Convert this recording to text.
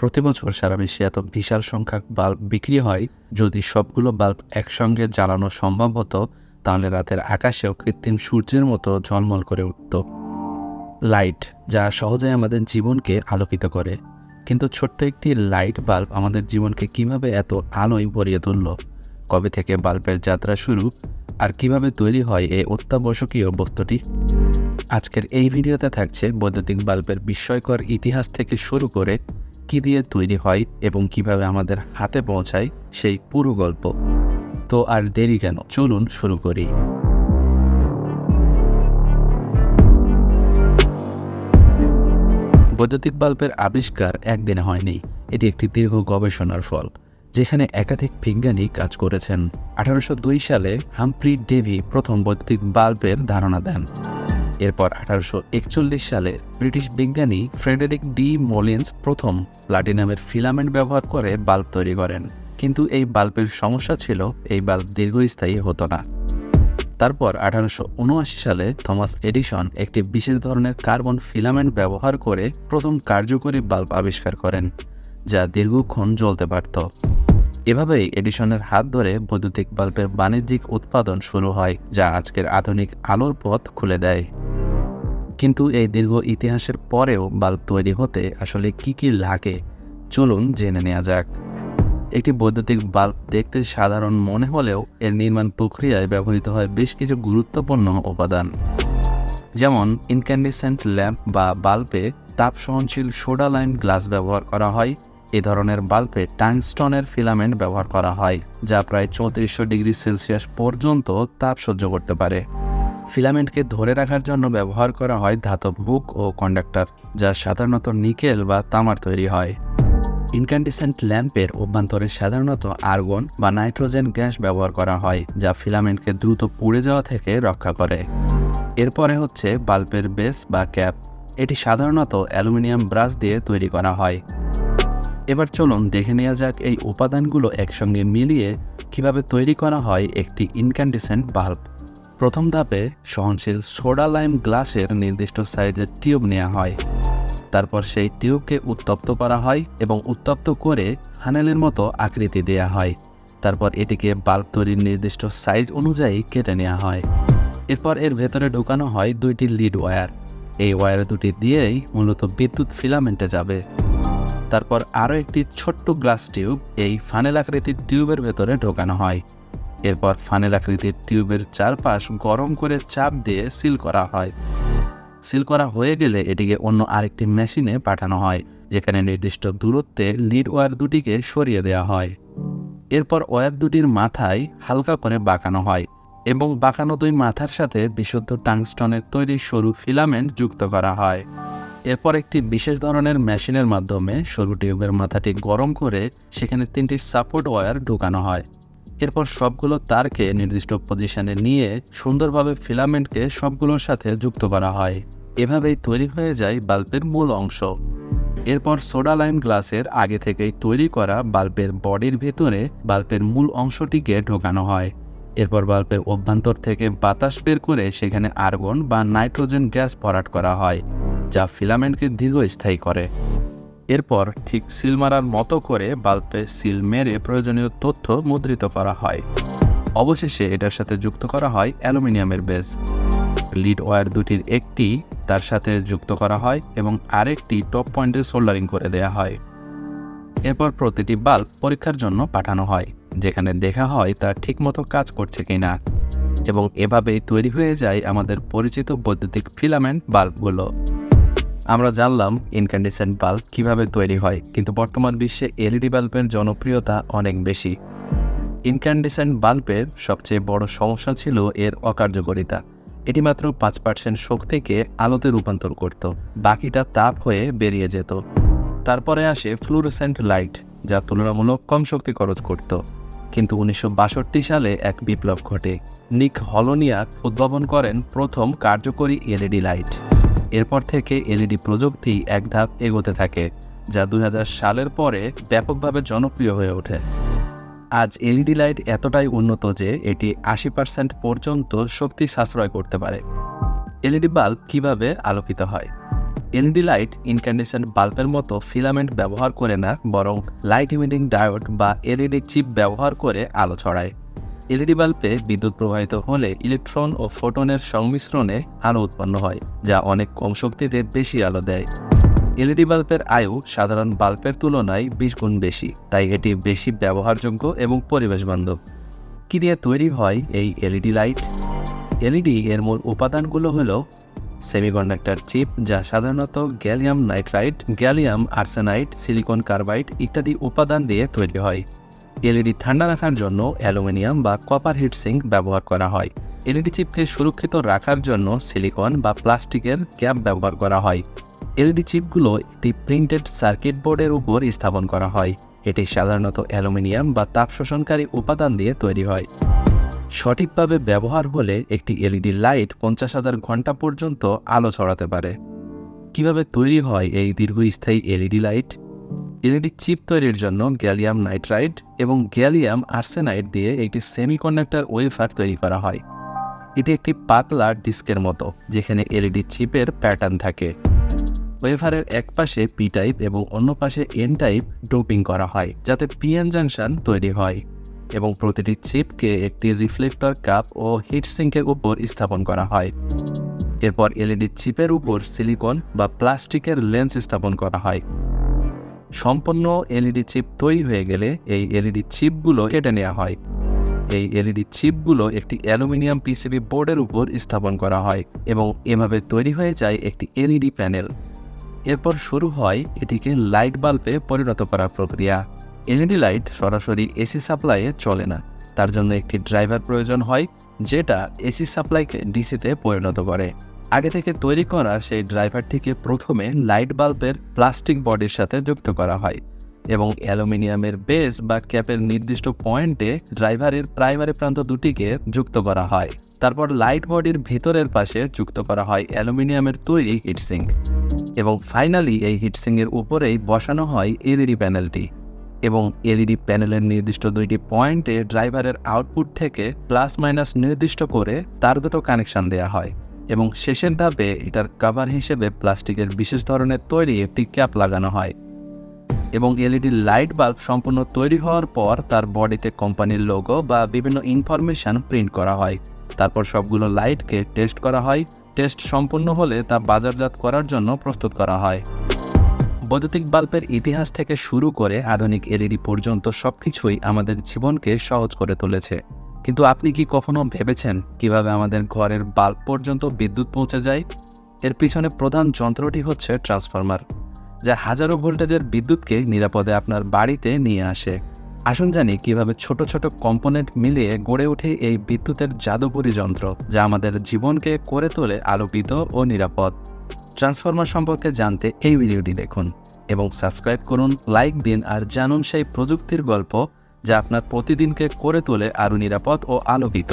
প্রতি বছর সারা বিশ্বে এত বিশাল সংখ্যক বাল্ব বিক্রি হয়। যদি সবগুলো বাল্ব একসঙ্গে জ্বালানো সম্ভব হতো, তাহলে রাতের আকাশেও কৃত্রিম সূর্যের মতো ঝলমল করে উঠত। লাইট, যা সহজে আমাদের জীবনকে আলোকিত করে। কিন্তু ছোট্ট একটি লাইট বাল্ব আমাদের জীবনকে কীভাবে এত আলোয় ভরিয়ে তুলল? কবে থেকে বাল্বের যাত্রা শুরু? আর কীভাবে তৈরি হয় এই অত্যাবশ্যকীয় বস্তুটি? আজকের এই ভিডিওতে থাকছে বৈদ্যুতিক বাল্বের বিস্ময়কর ইতিহাস থেকে শুরু করে কি দিয়ে তৈরি হয় এবং কীভাবে আমাদের হাতে পৌঁছায় সেই পুরো গল্প। তো আর দেরি কেন? চলুন শুরু করি। বৈদ্যুতিক বাল্বের আবিষ্কার একদিনে হয়নি। এটি একটি দীর্ঘ গবেষণার ফল, যেখানে একাধিক বিজ্ঞানী কাজ করেছেন। আঠারোশো দুই সালে হামপ্রি ডেভি প্রথম বৈদ্যুতিক বাল্বের ধারণা দেন। এরপর আঠারোশো একচল্লিশ সালে ব্রিটিশ বিজ্ঞানী ফ্রেডেরিক ডি মোলিন্স প্রথম প্লাটিনামের ফিলামেন্ট ব্যবহার করে বাল্ব তৈরি করেন। কিন্তু এই বাল্বের সমস্যা ছিল, এই বাল্ব দীর্ঘস্থায়ী হতো না। তারপর আঠারোশো উনআশি সালে থমাস এডিসন একটি বিশেষ ধরনের কার্বন ফিলামেন্ট ব্যবহার করে প্রথম কার্যকরী বাল্ব আবিষ্কার করেন, যা দীর্ঘক্ষণ জ্বলতে পারত। এভাবেই এডিসনের হাত ধরে বৈদ্যুতিক বাল্বের বাণিজ্যিক উৎপাদন শুরু হয়, যা আজকের আধুনিক আলোর পথ খুলে দেয়। কিন্তু এই দীর্ঘ ইতিহাসের পরেও বাল্ব তৈরি হতে আসলে কি কি লাগে, চলুন জেনে নেওয়া যাক। একটি বৈদ্যুতিক বাল্ব দেখতে সাধারণ মনে হলেও এর নির্মাণ প্রক্রিয়ায় ব্যবহৃত হয় বেশ কিছু গুরুত্বপূর্ণ উপাদান। যেমন ইনক্যান্ডিসেন্ট ল্যাম্প বা বাল্বে তাপ সহনশীল সোডা লাইন গ্লাস ব্যবহার করা হয়। এ ধরনের বাল্বে টাংস্টনের ফিলামেন্ট ব্যবহার করা হয়, যা প্রায় চৌত্রিশশো ডিগ্রি সেলসিয়াস পর্যন্ত তাপ সহ্য করতে পারে। ফিলামেন্টকে ধরে রাখার জন্য ব্যবহার করা হয় ধাতব হুক ও কন্ডাক্টর, যা সাধারণত নিকেল বা তামার তৈরি হয়। ইনক্যান্ডিসেন্ট ল্যাম্পের অভ্যন্তরে সাধারণত আর্গন বা নাইট্রোজেন গ্যাস ব্যবহার করা হয়, যা ফিলামেন্টকে দ্রুত পুড়ে যাওয়া থেকে রক্ষা করে। এরপরে হচ্ছে বাল্বের বেস বা ক্যাপ। এটি সাধারণত অ্যালুমিনিয়াম ব্রাশ দিয়ে তৈরি করা হয়। এবার চলুন দেখে নেওয়া যাক এই উপাদানগুলো একসঙ্গে মিলিয়ে কীভাবে তৈরি করা হয় একটি ইনক্যান্ডিসেন্ট বাল্ব। প্রথম ধাপে সহনশীল সোডা লাইম গ্লাসের নির্দিষ্ট সাইজের টিউব নেওয়া হয়। তারপর সেই টিউবকে উত্তপ্ত করা হয় এবং উত্তপ্ত করে ফানেলের মতো আকৃতি দেয়া হয়। তারপর এটিকে বাল্ব তৈরির নির্দিষ্ট সাইজ অনুযায়ী কেটে নেওয়া হয়। এরপর এর ভেতরে ঢোকানো হয় দুইটি লিড ওয়্যার। এই ওয়্যার দুটি দিয়েই মূলত বিদ্যুৎ ফিলামেন্টে যাবে। তারপর আরও একটি ছোট্ট গ্লাস টিউব এই ফানেল আকৃতির টিউবের ভেতরে ঢোকানো হয়। এরপর ফানেল আকৃতির টিউবের চারপাশ গরম করে চাপ দিয়ে সিল করা হয়। সিল করা হয়ে গেলে এটিকে অন্য আরেকটি মেশিনে পাঠানো হয়, যেখানে নির্দিষ্ট দূরত্বে লিড ওয়্যার দুটিকে সরিয়ে দেওয়া হয়। এরপর ওয়ার দুটির মাথায় হালকা করে বাঁকানো হয় এবং বাঁকানো দুই মাথার সাথে বিশুদ্ধ টাংস্টনের তৈরি সরু ফিলামেন্ট যুক্ত করা হয়। এরপর একটি বিশেষ ধরনের মেশিনের মাধ্যমে সরু টিউবের মাথাটি গরম করে সেখানে তিনটি সাপোর্ট ওয়্যার ঢুকানো হয়। এরপর সবগুলো তারকে নির্দিষ্ট পজিশনে নিয়ে সুন্দরভাবে ফিলামেন্টকে সবগুলোর সাথে যুক্ত করা হয়। এভাবেই তৈরি হয়ে যায় বাল্বের মূল অংশ। এরপর সোডা লাইম গ্লাসের আগে থেকেই তৈরি করা বাল্বের বডির ভেতরে বাল্বের মূল অংশটিকে ঢোকানো হয়। এরপর বাল্বের অভ্যন্তর থেকে বাতাস বের করে সেখানে আর্গন বা নাইট্রোজেন গ্যাস ভরাট করা হয়, যা ফিলামেন্টকে দীর্ঘস্থায়ী করে। এরপর ঠিক সিল মারার মতো করে বাল্বে সিল মেরে প্রয়োজনীয় তথ্য মুদ্রিত করা হয়। অবশেষে এটার সাথে যুক্ত করা হয় অ্যালুমিনিয়ামের বেস। লিড ওয়্যার দুটির একটি তার সাথে যুক্ত করা হয় এবং আরেকটি টপ পয়েন্টে সোল্ডারিং করে দেয়া হয়। এরপর প্রতিটি বাল্ব পরীক্ষার জন্য পাঠানো হয়, যেখানে দেখা হয় তা ঠিকমতো কাজ করছে কিনা। এবং এভাবেই তৈরি হয়ে যায় আমাদের পরিচিত বৈদ্যুতিক ফিলামেন্ট বাল্বগুলো। আমরা জানলাম ইনক্যান্ডেসেন্ট বাল্ব কীভাবে তৈরি হয়, কিন্তু বর্তমান বিশ্বে এলইডি বাল্বের জনপ্রিয়তা অনেক বেশি। ইনক্যান্ডেসেন্ট বাল্বের সবচেয়ে বড় সমস্যা ছিল এর অকার্যকারিতা। এটি মাত্র পাঁচ পার্সেন্ট শক্তিকে আলোতে রূপান্তর করত, বাকিটা তাপ হয়ে বেরিয়ে যেত। তারপরে আসে ফ্লুরোসেন্ট লাইট, যা তুলনামূলক কম শক্তি খরচ করত। কিন্তু উনিশশো বাষট্টি সালে এক বিপ্লব ঘটে। নিক হলোনিয়াক উদ্ভাবন করেন প্রথম কার্যকরী এলইডি লাইট। এরপর থেকে এলইডি প্রযুক্তি এক ধাপ এগোতে থাকে, যা দু হাজার সালের পরে ব্যাপকভাবে জনপ্রিয় হয়ে ওঠে। আজ এলইডি লাইট এতটাই উন্নত যে এটি আশি পার্সেন্ট পর্যন্ত শক্তি সাশ্রয় করতে পারে। এলইডি বাল্ব কীভাবে আলোকিত হয়? এলইডি লাইট ইনক্যান্ডেসেন্ট বাল্বের মতো ফিলামেন্ট ব্যবহার করে না, বরং লাইট ইমিটিং ডায়োড বা এলইডি চিপ ব্যবহার করে আলো ছড়ায়। এলইডি বাল্বে বিদ্যুৎ প্রবাহিত হলে ইলেকট্রন ও ফোটনের সংমিশ্রণে আলো উৎপন্ন হয়, যা অনেক কম শক্তিতে বেশি আলো দেয়। এলইডি বাল্বের আয়ু সাধারণ বাল্বের তুলনায় বিশ গুণ বেশি, তাই এটি বেশি ব্যবহারযোগ্য এবং পরিবেশ বান্ধব কি দিয়ে তৈরি হয় এই এলইডি লাইট? এলইডি এর মূল উপাদানগুলো হলো সেমিকন্ডাক্টর চিপ, যা সাধারণত gallium nitrite, gallium arsenite silicon carbide ইত্যাদি উপাদান দিয়ে তৈরি হয়। এলইডি ঠান্ডা রাখার জন্য অ্যালুমিনিয়াম বা কপার হিট সিঙ্ক ব্যবহার করা হয়। এলইডি চিপকে সুরক্ষিত রাখার জন্য সিলিকন বা প্লাস্টিকের ক্যাপ ব্যবহার করা হয়। এলইডি চিপগুলো একটি প্রিন্টেড সার্কিট বোর্ডের উপর স্থাপন করা হয়। এটি সাধারণত অ্যালুমিনিয়াম বা তাপ শোষণকারী উপাদান দিয়ে তৈরি হয়। সঠিকভাবে ব্যবহার হলে একটি এলইডি লাইট পঞ্চাশ হাজার ঘণ্টা পর্যন্ত আলো ছড়াতে পারে। কীভাবে তৈরি হয় এই দীর্ঘস্থায়ী এলইডি লাইট? এলইডি চিপ তৈরির জন্য গ্যালিয়াম নাইট্রাইট এবং গ্যালিয়াম আর্সেনাইট দিয়ে একটি সেমিকন্ডাক্টর ওয়েফার তৈরি করা হয়। এটি একটি পাতলা ডিস্কের মতো, যেখানে এলইডি চিপের প্যাটার্ন থাকে। ওয়েফারের এক পাশে পি টাইপ এবং অন্য পাশে এন টাইপ ডোপিং করা হয়, যাতে পিএন জাংশন তৈরি হয় এবং প্রতিটি চিপকে একটি রিফ্লেক্টর কাপ ও হিট সিঙ্কের উপর স্থাপন করা হয়। এরপর এলইডি চিপের উপর সিলিকন বা প্লাস্টিকের লেন্স স্থাপন করা হয়। সম্পূর্ণ এলইডি চিপ তৈরি হয়ে গেলে এই এলইডি চিপগুলো কেটে নেওয়া হয়। এই এলইডি চিপগুলো একটি অ্যালুমিনিয়াম পিসিবি বোর্ডের উপর স্থাপন করা হয় এবং এভাবে তৈরি হয়ে যায় একটি এলইডি প্যানেল। এরপর শুরু হয় এটিকে লাইট বাল্বে পরিণত করার প্রক্রিয়া। এলইডি লাইট সরাসরি এসি সাপ্লাইয়ে চলে না। তার জন্য একটি ড্রাইভার প্রয়োজন হয়, যেটা এসি সাপ্লাইকে ডিসিতে পরিণত করে। আগে থেকে তৈরি করা সেই ড্রাইভারটিকে প্রথমে লাইট বাল্বের প্লাস্টিক বডির সাথে যুক্ত করা হয় এবং অ্যালুমিনিয়ামের বেস বা ক্যাপের নির্দিষ্ট পয়েন্টে ড্রাইভারের প্রাইমারি প্রান্ত দুটিকে যুক্ত করা হয়। তারপর লাইট বডির ভিতরের পাশে যুক্ত করা হয় অ্যালুমিনিয়ামের তৈরি হিটসিং এবং ফাইনালি এই হিটসিংয়ের উপরেই বসানো হয় এলইডি প্যানেলটি এবং এলইডি প্যানেলের নির্দিষ্ট দুইটি পয়েন্টে ড্রাইভারের আউটপুট থেকে প্লাস মাইনাস নির্দিষ্ট করে তার দুটো কানেকশন দেওয়া হয়। এবং শেষের ধাপে এটার কাভার হিসেবে প্লাস্টিকের বিশেষ ধরনের তৈরি একটি ক্যাপ লাগানো হয় এবং এলইডি লাইট বাল্ব সম্পূর্ণ তৈরি হওয়ার পর তার বডিতে কোম্পানির লোগো বা বিভিন্ন ইনফরমেশন প্রিন্ট করা হয়। তারপর সবগুলো লাইটকে টেস্ট করা হয়। টেস্ট সম্পূর্ণ হলে তা বাজারজাত করার জন্য প্রস্তুত করা হয়। বৈদ্যুতিক বাল্বের ইতিহাস থেকে শুরু করে আধুনিক এলইডি পর্যন্ত সবকিছুই আমাদের জীবনকে সহজ করে তুলেছে। কিন্তু আপনি কি কখনো ভেবেছেন কীভাবে আমাদের ঘরের বাল্ব পর্যন্ত বিদ্যুৎ পৌঁছে যায়? এর পিছনে প্রধান যন্ত্রটি হচ্ছে ট্রান্সফরমার, যা হাজারো ভোল্টেজের বিদ্যুৎকে নিরাপদে আপনার বাড়িতে নিয়ে আসে। আসুন জানি কীভাবে ছোট ছোট কম্পোনেন্ট মিলিয়ে গড়ে ওঠে এই বিদ্যুতের জাদুকরী যন্ত্র, যা আমাদের জীবনকে করে তোলে আলোকিত ও নিরাপদ। ট্রান্সফরমার সম্পর্কে জানতে এই ভিডিওটি দেখুন এবং সাবস্ক্রাইব করুন, লাইক দিন, আর জানুন সেই প্রযুক্তির গল্প যা আপনার প্রতিদিনকে করে তোলে আরও নিরাপদ ও আলোকিত।